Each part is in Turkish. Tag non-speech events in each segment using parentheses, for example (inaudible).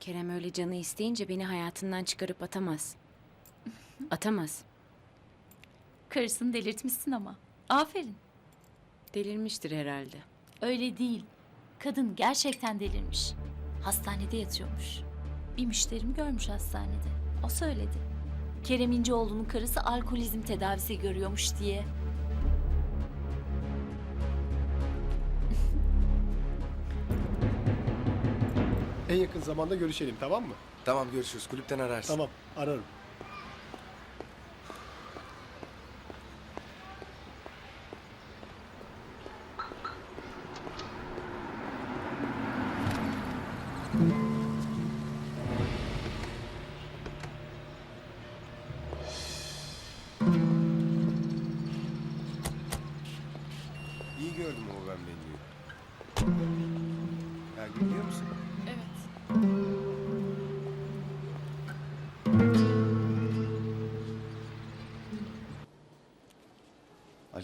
Kerem öyle canı isteyince beni hayatından çıkarıp atamaz. Atamaz. Karısını delirtmişsin ama. Aferin. Delirmiştir herhalde. Öyle değil. Kadın gerçekten delirmiş. Hastanede yatıyormuş. Bir müşterim görmüş hastanede. O söyledi. Kerem İnceoğlu'nun karısı alkolizm tedavisi görüyormuş diye. En yakın zamanda görüşelim tamam mı? Tamam görüşürüz. Kulüpten ararsın. Tamam ararım. İyi gördüm ama ben. Her gün gidiyor musun?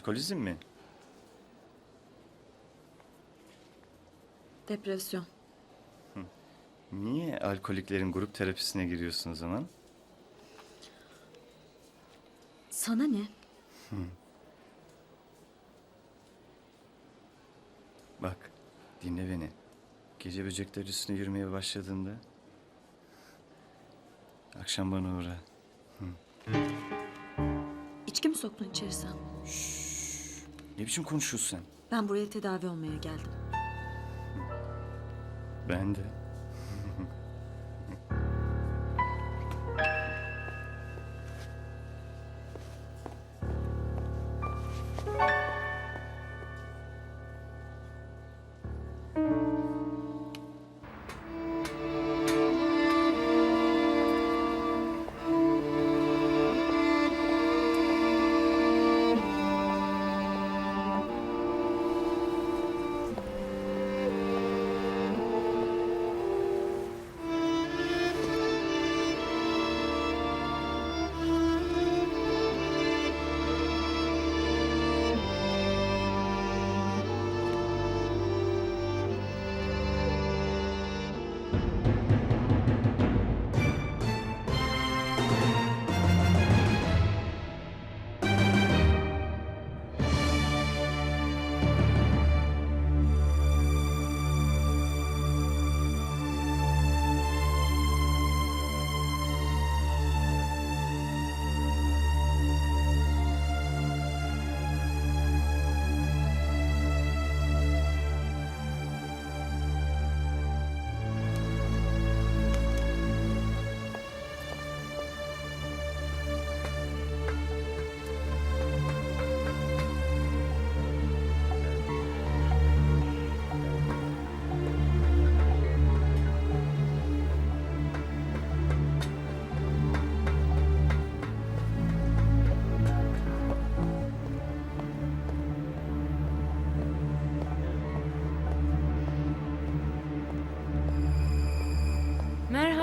Alkolizm mi? Depresyon. Niye alkoliklerin grup terapisine giriyorsun o zaman? Sana ne? Bak, dinle beni. Gece böcekler üstüne yürümeye başladığında... Akşam bana uğra. İçki mi soktun içeri sen? Ne biçim konuşuyorsun sen? Ben buraya tedavi olmaya geldim. Ben de.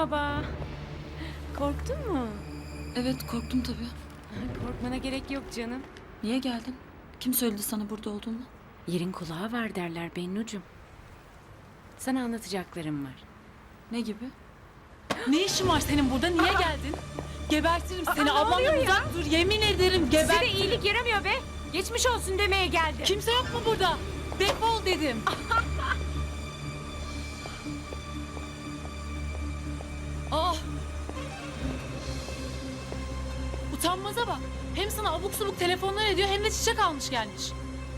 Merhaba. Korktun mu? Evet korktum tabii. Korkmana gerek yok canım. Niye geldin? Kim söyledi sana burada olduğumu? Yerin kulağı var derler Bennucuğum. Sana anlatacaklarım var. Ne gibi? Ne işin var senin burada? Niye geldin? Gebertirim seni. Ablamdan uzak dur. Yemin ederim. Size iyilik yaramıyor be. Geçmiş olsun demeye geldim. Kimse yok mu burada? Defol dedim. (laughs) Utanmaza bak. Hem sana abuk subuk telefonlar ediyor hem de çiçek almış gelmiş.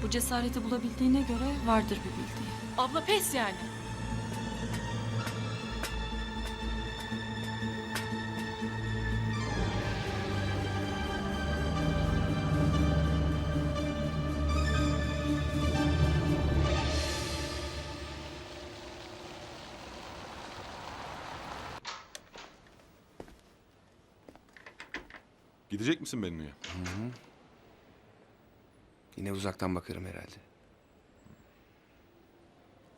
Bu cesareti bulabildiğine göre vardır bir bildiği. Abla pes yani. Gidecek misin benimle? Yine uzaktan bakarım herhalde.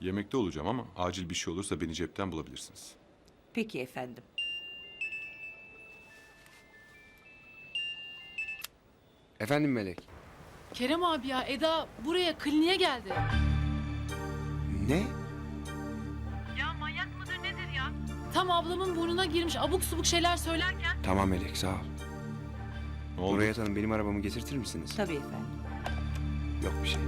Yemekte olacağım ama acil bir şey olursa beni cepten bulabilirsiniz. Peki efendim. Efendim Melek. Kerem abi ya Eda buraya kliniğe geldi. Ne? Tamam adam ablamın burnuna girmiş abuk subuk şeyler söylerken. Tamam Melek sağ ol. Ne oldu? Buraya Hanım benim arabamı getirtir misiniz? Tabii efendim. Yok bir şey.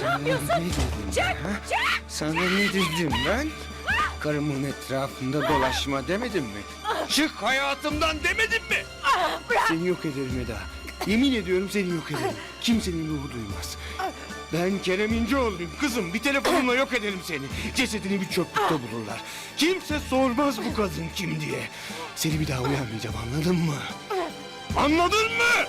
Sana ne dedim Çık, çık, Sana ne dedim ben? Karımın etrafında dolaşma demedim mi? Çık hayatımdan demedim mi? Seni yok ederim Eda. Yemin ediyorum seni yok ederim. Kimsenin ruhu duymaz. Ben Kerem İnceoğlu'yum kızım. Bir telefonumla yok ederim seni. Cesedini bir çöplükte bulurlar. Kimse sormaz bu kadın kim diye. Seni bir daha uyanmayacağım anladın mı? Anladın mı?